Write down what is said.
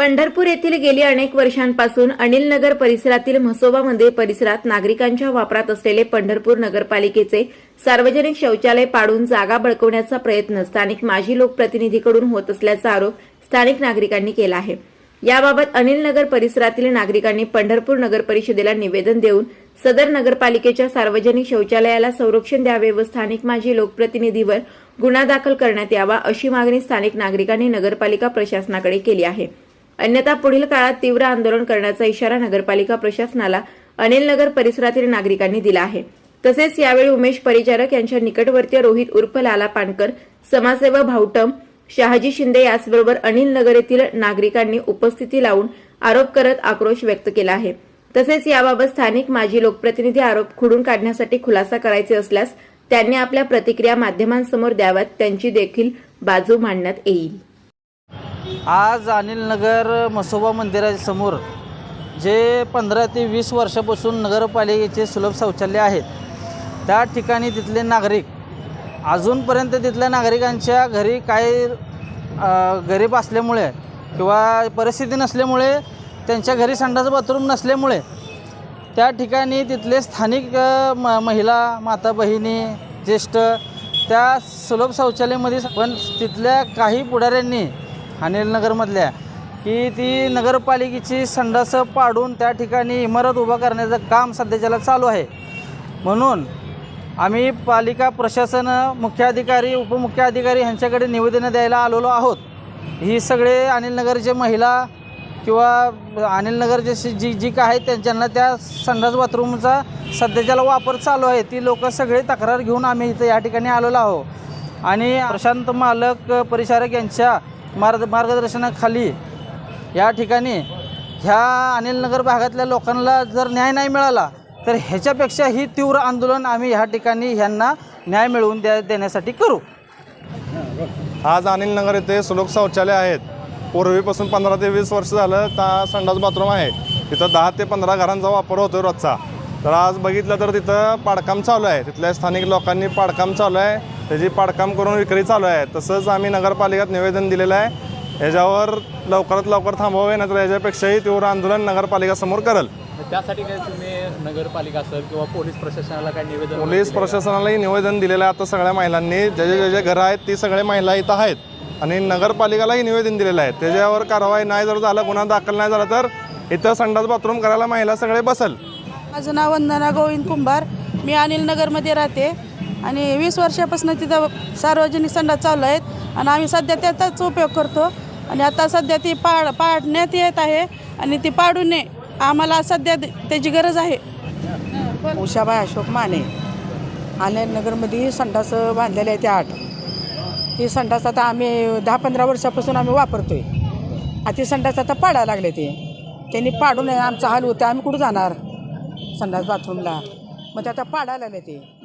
पंढरपूर येथील गेली अनेक वर्षांपासून अनिल नगर परिसरातील म्हसोबामध्ये परिसरात नागरिकांच्या वापरात असलेले पंढरपूर नगरपालिकेचे सार्वजनिक शौचालय पाडून जागा बळकवण्याचा प्रयत्न स्थानिक माजी लोकप्रतिनिधीकडून होत असल्याचा आरोप स्थानिक नागरिकांनी केला आहे. याबाबत अनिल नगर परिसरातील नागरिकांनी पंढरपूर नगर परिषदेला निवेदन देऊन सदर नगरपालिकेच्या सार्वजनिक शौचालयाला संरक्षण द्यावे व स्थानिक माजी लोकप्रतिनिधीवर गुन्हा दाखल करण्यात यावा अशी मागणी स्थानिक नागरिकांनी नगरपालिका प्रशासनाकडे केली आहे. अन्यथा पुढील काळात तीव्र आंदोलन करण्याचा इशारा नगरपालिका प्रशासनाला अनिल नगर परिसरातील नागरिकांनी दिला आहे. तसेच यावेळी उमेश परिचारक यांच्या निकटवर्तीय रोहित उर्फ लाला पानकर समाजसेवा भाऊटम शहाजी शिंदे याचबरोबर अनिल नगर येथील नागरिकांनी उपस्थिती लावून आरोप करत आक्रोश व्यक्त केला आहे. तसेच याबाबत स्थानिक माजी लोकप्रतिनिधी आरोप खुडून काढण्यासाठी खुलासा करायचे असल्यास त्यांनी आपल्या प्रतिक्रिया माध्यमांसमोर द्याव्यात त्यांची देखील बाजू मांडण्यात येईल. आज अनिल नगर मसोबा मंदिरासमोर जे पंधरा ते वीस वर्षापासून नगरपालिकेचे सुलभ शौचालय आहेत. त्या ठिकाणी तिथले नागरिक अजूनपर्यंत तिथल्या नागरिकांच्या घरी काही गरीब असल्यामुळे किंवा परिस्थिती नसल्यामुळे त्यांच्या घरी संडास बाथरूम नसल्यामुळे त्या ठिकाणी तिथले स्थानिक म महिला माता बहिणी ज्येष्ठ त्या सुलभ शौचालयामध्ये पण तिथल्या काही पुढाऱ्यांनी अनिलनगरमधल्या की ती नगरपालिकेची संडास पाडून त्या ठिकाणी इमारत उभा करण्याचं काम सध्याच्याला चालू आहे. म्हणून आम्ही पालिका प्रशासन मुख्याधिकारी उपमुख्याधिकारी ह्यांच्याकडे निवेदनं द्यायला आलेलो आहोत. ही सगळे अनिलनगरचे महिला किंवा अनिलनगरचे जी जी काय आहेत त्यांच्यांना त्या संडास बाथरूमचा सध्याच्याला वापर चालू आहे ती लोक सगळे तक्रार घेऊन आम्ही इथं या ठिकाणी आलेलो आहोत. आणि प्रशांत मालक परिचारक यांच्या मार्ग मार्गदर्शनाखाली या ठिकाणी ह्या अनिलनगर भागातल्या लोकांना जर न्याय नाही मिळाला तर ह्याच्यापेक्षा ही तीव्र आंदोलन आम्ही ह्या ठिकाणी ह्यांना न्याय मिळवून द्या देण्यासाठी करू. आज अनिल नगर येथे सुलभ शौचालय आहेत. पूर्वीपासून पंधरा ते वीस वर्ष झालं त्या संडास बाथरूम आहे. तिथं दहा ते पंधरा घरांचा वापर होतो रोजचा. तर आज बघितलं तर तिथं पाडकाम चालू आहे. तिथल्या स्थानिक लोकांनी पाडकाम चालू आहे. त्याची पाडकाम करून विक्री चालू आहे. तसंच आम्ही नगरपालिकेत निवेदन दिलेलं आहे. याच्यावर लवकरात लवकर थांबवावे नाहीतर याच्यापेक्षाही तीव्र आंदोलन नगरपालिकासमोर करेल. त्यासाठी काय तुम्ही नगरपालिका असेल किंवा पोलीस प्रशासनाला काय निवेदन पोलीस? प्रशासनालाही निवेदन दिलेलं आहे. आता सगळ्या महिलांनी जे जे जे घरं आहेत ती सगळे महिला इथं आहेत. आणि नगरपालिकालाही निवेदन दिलेलं आहे. त्याच्यावर कारवाई नाही जर झालं गुन्हा दाखल नाही झाला तर इथं संडास बाथरूम करायला महिला सगळे बसल. माझं नाव वंदना गोविंद कुंभार. मी अनिल नगरमध्ये राहते. आणि वीस वर्षापासून तिथं सार्वजनिक संडास चालू आहेत. आणि आम्ही सध्या त्याचाच उपयोग करतो. आणि आता सध्या ती पाड पाडण्यात येत आहे. आणि ती पाडू नये. आम्हाला सध्या त्याची गरज आहे. उषाबाई अशोक माने. आणि नगरमध्ये संडास बांधलेले आहे ते आठ. ती संडास आता आम्ही दहा पंधरा वर्षापासून आम्ही वापरतो आहे ती संडास आता पाडायला लागले ते. त्यांनी पाडू नये आमचा हाल होते आम्ही कुठं जाणार? संडास बाथरूमला. मग ते आता पाडायला लागले ते.